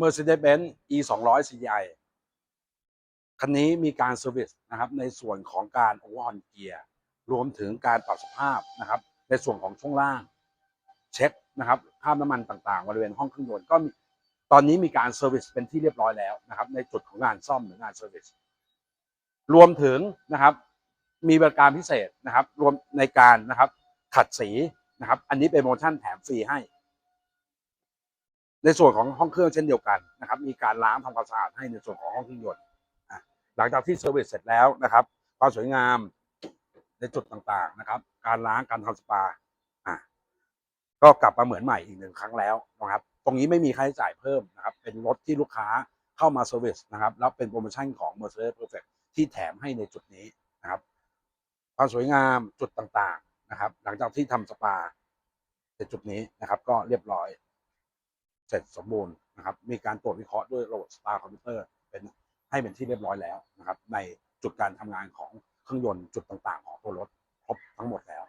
Mercedes-Benz E 2 0 0 CDI คันนี้มีการเซอร์วิสนะครับในส่วนของการโอเวอร์ฮอนเกียร์รวมถึงการปรับสภาพนะครับ ในส่วนของช่วงล่าง เช็คนะครับคราบน้ำมันต่างๆ บริเวณห้องเครื่องยนต์ก็มีตอนนี้มีการเซอร์วิสเป็นที่เรียบร้อยแล้วนะครับ ในจุดของงานซ่อมหรืองานเซอร์วิสรวมถึงนะครับมีบริการพิเศษนะครับ รวมในการนะครับขัดสีนะครับ อันนี้เป็นโปรโมชั่นแถมฟรีให้ ในส่วนของห้องเครื่องเช่นเดียวกันนะครับ มีการล้างทำความสะอาดให้ในส่วนของห้องเครื่องยนต์หลังจากที่เซอร์วิสเสร็จแล้วนะครับความสวยงามในจุดต่างๆนะครับ การล้างการทำสปาอะก็กลับมาเหมือนใหม่อีกหนึ่งครั้งแล้วนะครับ ตรงนี้ไม่มีค่าใช้จ่ายเพิ่มนะครับ เป็นรถที่ลูกค้าเข้ามาเซอร์วิสนะครับแล้วเป็นโปรโมชั่นของ Mercedes Perfect ที่แถมให้ในจุดนี้นะครับ ความสวยงามจุดต่างๆนะครับ หลังจากที่ทำสปาในจุดนี้นะครับ ก็เรียบร้อย เสร็จสมบูรณ์นะครับ มีการตรวจวิเคราะห์ด้วยระบบ Star Computer เป็นให้เป็นที่เรียบร้อยแล้วนะครับ ในจุดการทำงานของเครื่องยนต์จุดต่างๆ ของตัวรถครบทั้งหมดแล้ว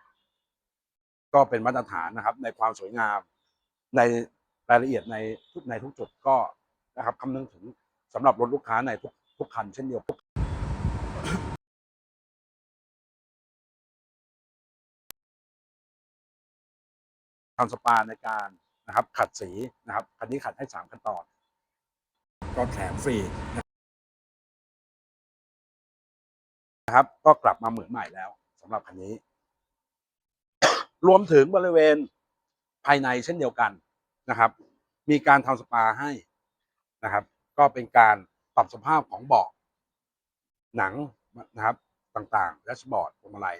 ก็เป็นมาตรฐานนะครับ ในความสวยงามในรายละเอียดในทุกในทุกจุดก็นะครับคำนึงถึงสำหรับรถลูกค้าในทุกทุกคันเช่นเดียวกันทำสปาในการ นะครับ ขัดสีนะครับคันนี้ขัดให้สามขั้นตอนก็แถมฟรีนะครับ ก็กลับมาเหมือนใหม่แล้วสำหรับคันนี้ รวมถึงบริเวณภายในเช่นเดียวกันนะครับ มีการทำสปาให้นะครับ ก็เป็นการปรับสภาพของเบาะหนังนะครับต่างๆ และสบอร์ดพวงมาลัย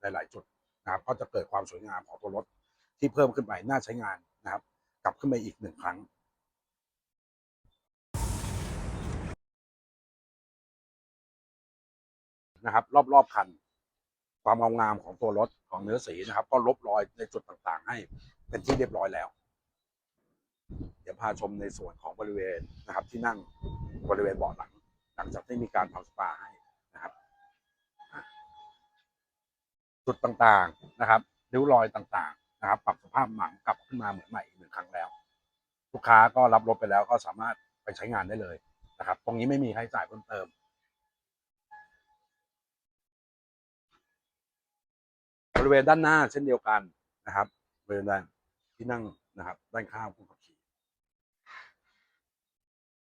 ในหลาย ๆ จุดนะครับ ก็จะเกิดความสวยงามของตัวรถที่เพิ่มขึ้นไปน่าใช้งาน นะครับ กลับขึ้นไปอีกหนึ่งครั้งนะครับ รอบๆคัน ความงามงามของตัวรถของเนื้อสีนะครับ ก็ลบรอยในจุดต่างๆ ให้เป็นที่เรียบร้อยแล้ว เดี๋ยวพาชมในส่วนของบริเวณนะครับ ที่นั่งบริเวณเบาะหลัง หลังจากที่มีการทำสปาให้นะครับ จุดต่างๆนะครับ ริ้วรอยต่างๆ นะครับ ปรับสภาพหนังกลับขึ้นมาเหมือนใหม่อีกหนึ่งครั้งแล้ว ลูกค้าก็รับรถไปแล้วก็สามารถไปใช้งานได้เลยนะครับ ตรงนี้ไม่มีค่าใช้จ่ายเพิ่มเติมบริเวณด้านหน้าเช่นเดียวกันนะครับบริเวณด้านที่นั่งนะครับ ด้านข้างผู้ขับขี่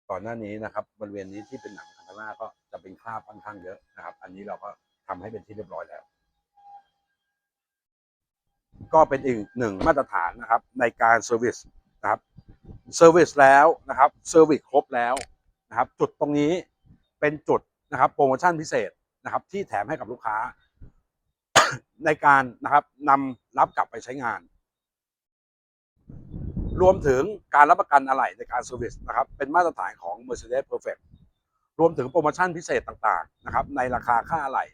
ก่อนหน้านี้นะครับ บริเวณนี้ที่เป็นหนังคันธนาก็จะเป็นคราบค่อนข้างเยอะนะครับ อันนี้เราก็ทำให้เป็นที่เรียบร้อยแล้ว ก็เป็นอีกหนึ่งมาตรฐานนะครับในการเซอร์วิสนะครับเซอร์วิสแล้วนะครับเซอร์วิสครบแล้วนะครับ จุดตรงนี้เป็นจุดนะครับโปรโมชั่นพิเศษนะครับที่แถมให้กับลูกค้า ในการนะครับนำรับกลับไปใช้งาน รวมถึงการรับประกันอะไหล่ในการเซอร์วิสนะครับ เป็นมาตรฐานของ Mercedes Perfect รวมถึงโปรโมชั่นพิเศษต่างๆนะครับ ในราคาค่าอะไหล่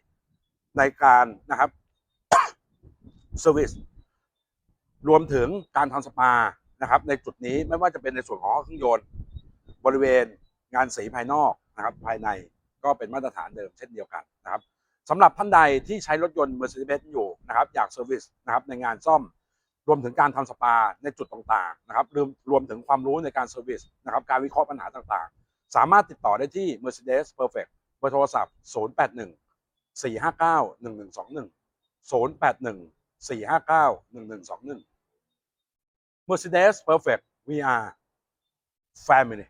ในการนะครับเซอร์วิส รวมถึงการทำสปานะครับ ในจุดนี้ไม่ว่าจะเป็นในส่วนของห้องเครื่องยนต์ บริเวณงานสีภายนอกนะครับ ภายในก็เป็นมาตรฐานเดิมเช่นเดียวกันนะครับสำหรับท่านใดที่ใช้รถยนต์ Mercedes-Benz อยู่นะครับอยากเซอร์วิสนะครับในงานซ่อม รวมถึงการทำสปาในจุดต่างๆนะครับรวมรวมถึงความรู้ในการเซอร์วิสนะครับการวิเคราะห์ปัญหาต่างๆ สามารถติดต่อได้ที่ Mercedes Perfect เบอร์โทรศัพท์ 081 459 1121 081 459 1121 Mercedes Perfect we are family